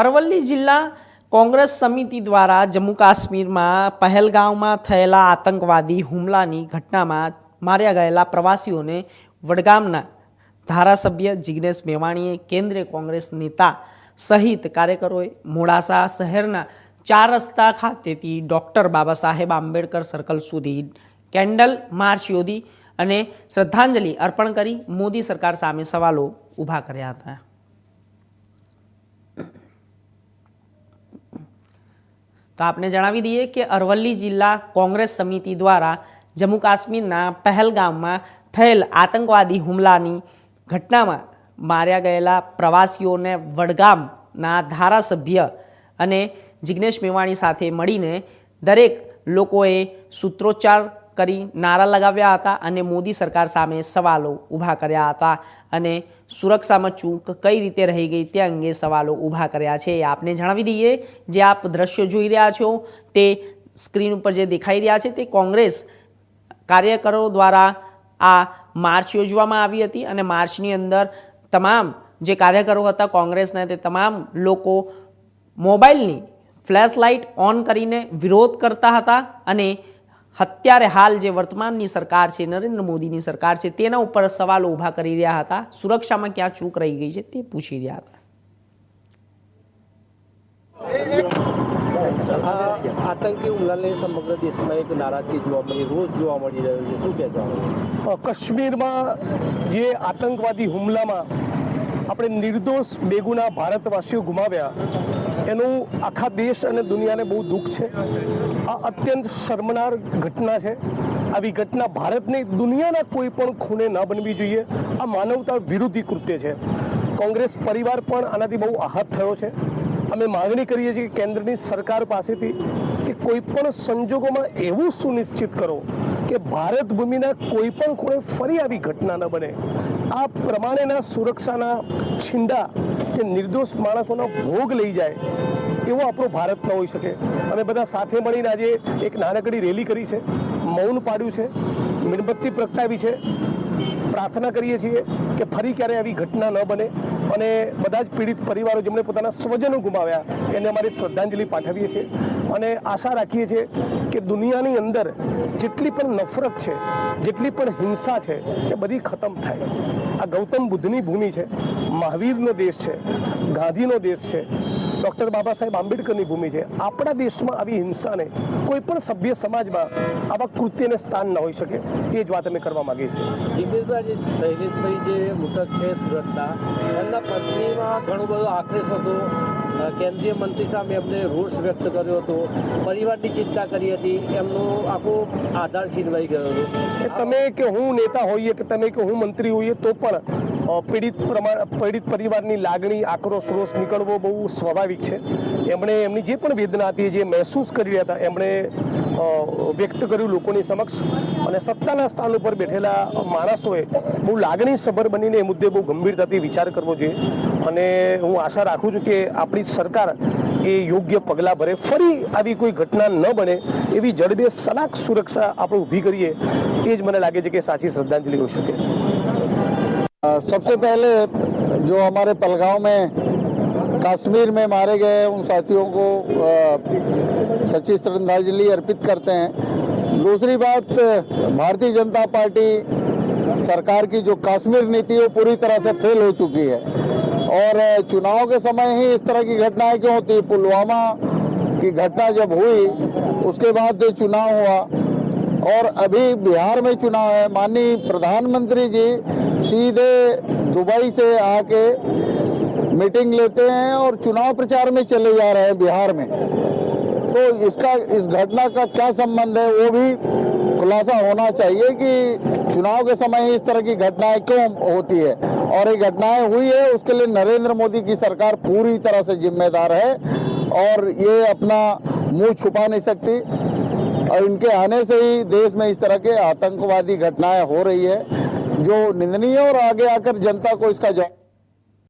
અરવલ્લી જિલ્લા કોંગ્રેસ સમિતિ દ્વારા જમ્મુ કાશ્મીરમાં પહેલગામમાં થયેલા આતંકવાદી હુમલાની ઘટનામાં માર્યા ગયેલા પ્રવાસીઓને વડગામના ધારાસભ્ય જિગ્નેશ મેવાણીએ કેન્દ્રીય કોંગ્રેસ નેતા સહિત કાર્યકરોએ મોડાસા શહેરના ચાર રસ્તા ખાતેથી ડૉક્ટર બાબા સાહેબ આંબેડકર સર્કલ સુધી કેન્ડલ માર્ચ યોજી અને શ્રદ્ધાંજલિ અર્પણ કરી મોદી સરકાર સામે સવાલો ઊભા કર્યા હતા. તો આપને જણાવી દઈએ કે અરવલ્લી જિલ્લા કોંગ્રેસ સમિતિ દ્વારા જમ્મુ કાશ્મીરના પહેલગામમાં થયેલ આતંકવાદી હુમલાની ઘટનામાં માર્યા ગયેલા પ્રવાસીઓને વડગામના ધારાસભ્ય અને જિગ્નેશ મેવાણી સાથે મળીને દરેક લોકોએ સૂત્રોચ્ચાર કરી નારા લગાવ્યા હતા અને મોદી સરકાર સામે સવાલો ઊભા કર્યા હતા અને સુરક્ષામાં ચૂક કઈ રીતે રહી ગઈ તે અંગે સવાલો ઊભા કર્યા છે. આપને જણાવી દઈએ, જે આપ દ્રશ્યો જોઈ રહ્યા છો તે સ્ક્રીન ઉપર જે દેખાઈ રહ્યા છે તે કોંગ્રેસ કાર્યકરો દ્વારા આ માર્ચ યોજવામાં આવી હતી અને માર્ચની અંદર તમામ જે કાર્યકરો હતા કોંગ્રેસના તે તમામ લોકો મોબાઈલની ફ્લેશ લાઇટ ઓન કરીને વિરોધ કરતા હતા અને અત્યારે હાલ જે વર્તમાનની સરકાર છે નરેન્દ્ર મોદીની સરકાર છે તેના ઉપર સવાલો ઊભા કરી રહ્યા હતા. સુરક્ષામાં ક્યાં ચૂક રહી ગઈ છે તે પૂછી રહ્યા હતા. આ આતંકી હુમલાને સમગ્ર દેશમાં એક નારાજગી જોવા મળી રોજ જોવા મળી રહ્યો છે. શું કહેશો કાશ્મીરમાં જે આતંકવાદી હુમલામાં આપણે નિર્દોષ બેગુના ભારતવાસીઓ ગુમાવ્યા એનું આખા દેશ અને દુનિયાને બહુ દુઃખ છે. આ અત્યંત શર્મનાર ઘટના છે. આવી ઘટના ભારતની દુનિયાના કોઈ પણ ખૂણે ન બનવી જોઈએ. આ માનવતા વિરોધી કૃત્ય છે. કોંગ્રેસ પરિવાર પણ આનાથી બહુ આહત થયો છે. અમે માગણી કરીએ છીએ કેન્દ્રની સરકાર પાસેથી કે કોઈ પણ સંજોગોમાં એવું સુનિશ્ચિત કરો કે ભારત ભૂમિના કોઈ પણ ખૂણે ફરી આવી ઘટના ન બને. આ પ્રમાણેના સુરક્ષાના છીંડા કે નિર્દોષ માણસોનો ભોગ લઈ જાય એવો આપણો ભારત ન હોઈ શકે. અમે બધા સાથે મળીને આજે એક નાનકડી રેલી કરી છે. મૌન પાડ્યું છે. મીણબત્તી પ્રગટાવી છે. પ્રાર્થના કરીએ છીએ કે ફરી ક્યારે આવી ઘટના ન બને. અને બધા જ પીડિત પરિવારો જેમણે પોતાના સ્વજનો ગુમાવ્યા, એને અમારી શ્રદ્ધાંજલિ પાઠવીએ છીએ. અને આશા રાખીએ છીએ કે દુનિયાની અંદર જેટલી પણ નફરત છે, જેટલી પણ હિંસા છે, એ બધી ખતમ થાય. આ ગૌતમ બુદ્ધની ભૂમિ છે, મહાવીરનો દેશ છે, ગાંધીનો દેશ છે ડૉક્ટર બાબા સાહેબ આંબેડકરની ભૂમિ છે. આપણા દેશમાં આવી હિંસાને કોઈ પણ સભ્ય સમાજમાં આવા કૃત્યને સ્થાન ન હોઈ શકે એ જ વાત અમે કરવા માગીએ છીએ. જિગ્નેશભાઈ જે શૈલેષભાઈ જે મૃતક છે સુરતના એમના પત્નીમાં ઘણો બધો આક્રેશ હતો. કેન્દ્રીય મંત્રી સામે એમને રોષ વ્યક્ત કર્યો હતો પરિવારની ચિંતા કરી હતી એમનો આખો આધાર છીનવાઈ ગયો હતો. તમે કે હું નેતા હોઈએ કે તમે કે હું મંત્રી હોઈએ તો પણ પીડિત પ્રમાણ, પીડિત પરિવારની લાગણી, આક્રોશ, રોષ નીકળવો બહુ સ્વાભાવિક છે. એમણે એમની જે પણ વેદના હતી, જે મહેસૂસ કરી રહ્યા હતા, એમણે વ્યક્ત કર્યું લોકોની સમક્ષ. અને સત્તાના સ્થાન ઉપર બેઠેલા માણસોએ બહુ લાગણીસભર બનીને એ મુદ્દે બહુ ગંભીરતાથી વિચાર કરવો જોઈએ. અને હું આશા રાખું છું કે આપણી સરકાર એ યોગ્ય પગલાં ભરે. ફરી આવી કોઈ ઘટના ન બને એવી જડબે સલાક સુરક્ષા આપણે ઊભી કરીએ. એ જ મને લાગે છે કે સાચી શ્રદ્ધાંજલિ હોઈ શકે. सबसे पहले जो हमारे पलगांव में, कश्मीर में मारे गए उन साथियों को सच्ची श्रद्धांजलि अर्पित करते हैं। दूसरी बात, भारतीय जनता पार्टी सरकार की जो कश्मीर नीति है, वो पूरी तरह से फेल हो चुकी है। और, चुनाव के समय ही इस तरह की घटनाएँ क्यों होती पुलवामा की घटना जब हुई, उसके बाद जो चुनाव हुआ। और अभी बिहार में चुनाव है। माननीय प्रधानमंत्री जी सीधे दुबई से आके मीटिंग लेते हैं और चुनाव प्रचार में चले जा रहे हैं बिहार में। तो इसका, इस घटना का क्या संबंध है, वो भी खुलासा होना चाहिए कि चुनाव के समय इस तरह की घटनाएँ क्यों होती है। और ये घटनाएँ हुई है, उसके लिए नरेंद्र मोदी की सरकार पूरी तरह से जिम्मेदार है और ये अपना मुँह छुपा नहीं सकती। और इनके आने से ही देश में इस तरह के आतंकवादी घटनाएँ हो रही है। जो निंदनीय है और आगे आकर जनता को इसका जवाब